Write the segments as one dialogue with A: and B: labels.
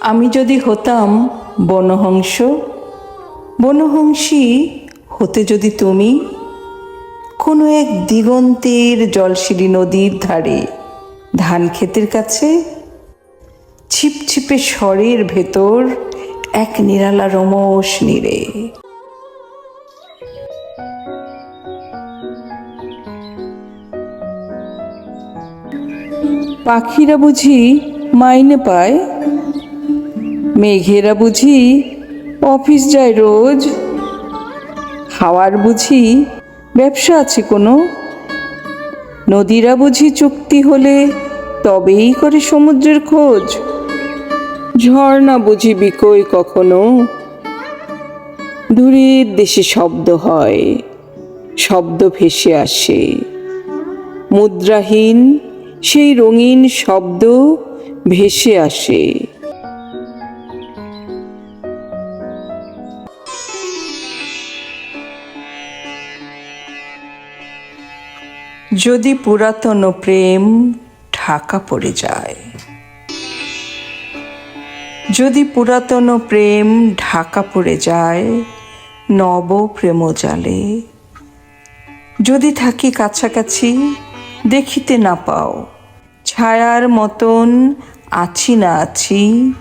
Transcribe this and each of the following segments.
A: আমি যদি হতাম বনহংস, বনহংসী হতে যদি তুমি, কোনো এক দিগন্তের জলশিরি নদীর ধারে, ধান ক্ষেতের কাছে, ছিপছিপে স্বরের ভেতর এক নিরালা রমস নিরে। পাখিরা বুঝি মাইনে পায়? মেঘেরা বুঝি অফিস যায় রোজ। হাওয়ার বুঝি ব্যবসা আছে কোনো। নদীরা বুঝি চুক্তি হলে তবেই করে সমুদ্রের খোঁজ। ঝর্ণা বুঝি বিকই কখনো। দূরের দেশে শব্দ হয়, শব্দ ভেসে আসে। মুদ্রাহীন সেই রঙিন শব্দ ভেসে আসে। যদি পুরাতন প্রেম ঢাকা পড়ে যায়। যদি পুরাতন প্রেম ঢাকা পড়ে যায়, নব প্রেম জালে যদি থাকি কাছাকাছি, দেখিতে না পাও, ছায়ার মতন আছি না আছি,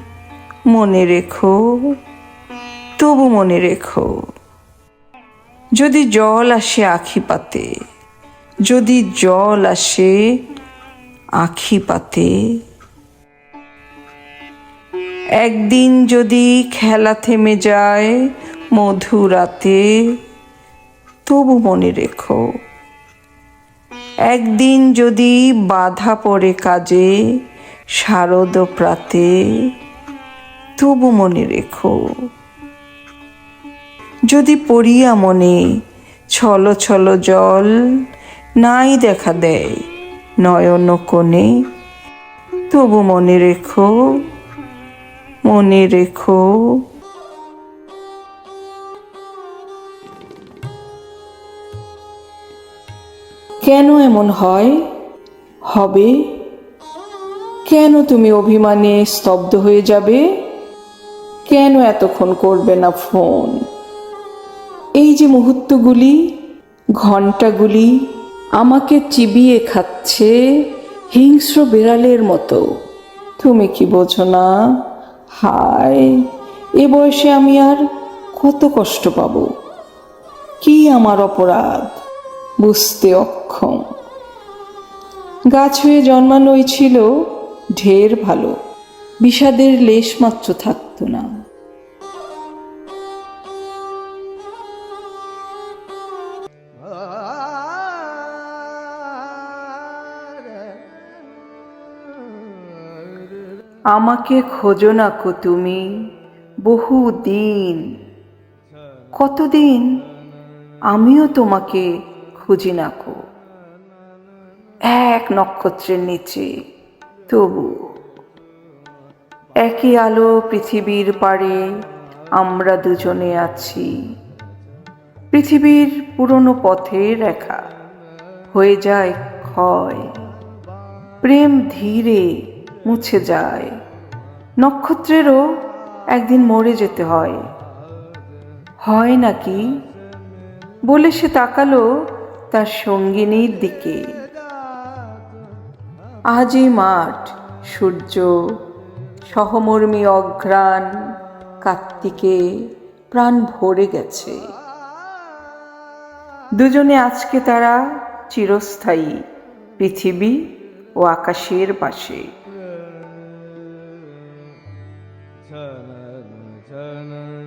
A: মনে রেখো, তবু মনে রেখো। যদি জল আসে আখি পাতে যদি জল আসে আখি পাতে। একদিন যদি খেলা থেমে যায় মধু রাতে তবু মনে রেখো, একদিন যদি বাধা পড়ে কাজে, শারদ প্রাতে, তবু মনে রেখো। যদি পড়িয়া মনে ছল ছল জল নাই দেখা দেয়, নয়ন কোণে। তবু মনে রেখো মনে রেখো। কেন এমন হয়? হবে? কেন তুমি অভিমানে স্তব্ধ হয়ে যাবে? কেন এতক্ষণ করবে না ফোন? এই যে মুহূর্তগুলি ঘন্টাগুলি আমাকে চিবিয়ে খাচ্ছে হিংস্র বিড়ালের মতো। তুমি কি বোঝো না? হায়, এ বয়সে আমি আর কত কষ্ট পাবো? কি আমার অপরাধ? বুঝতে অক্ষম। গাছ হয়ে জন্মানোই ছিল ঢের ভালো। বিষাদের লেশমাত্র থাকতো না। আমাকে খোঁজো না কো তুমি বহু দিন কতদিন আমিও তোমাকে খুঁজি না কো। এক নক্ষত্রের নিচে, তবু একই আলো পৃথিবীর পাড়ে আমরা দুজনে আছি। পৃথিবীর পুরনো পথে রেখা হয়ে যায় ক্ষয়। প্রেম ধীরে মুছে যায়। নক্ষত্রেরও একদিন মরে যেতে হয়। হয় নাকি? বলে সে তাকালো তার সঙ্গিনীর দিকে। আজই মাঠ, সূর্য, সহমর্মী অঘ্রাণ, কার্তিকে প্রাণ ভরে গেছে। দুজনে আজকে তারা চিরস্থায়ী, পৃথিবী ও আকাশের পাশে।
B: Chanan Chanan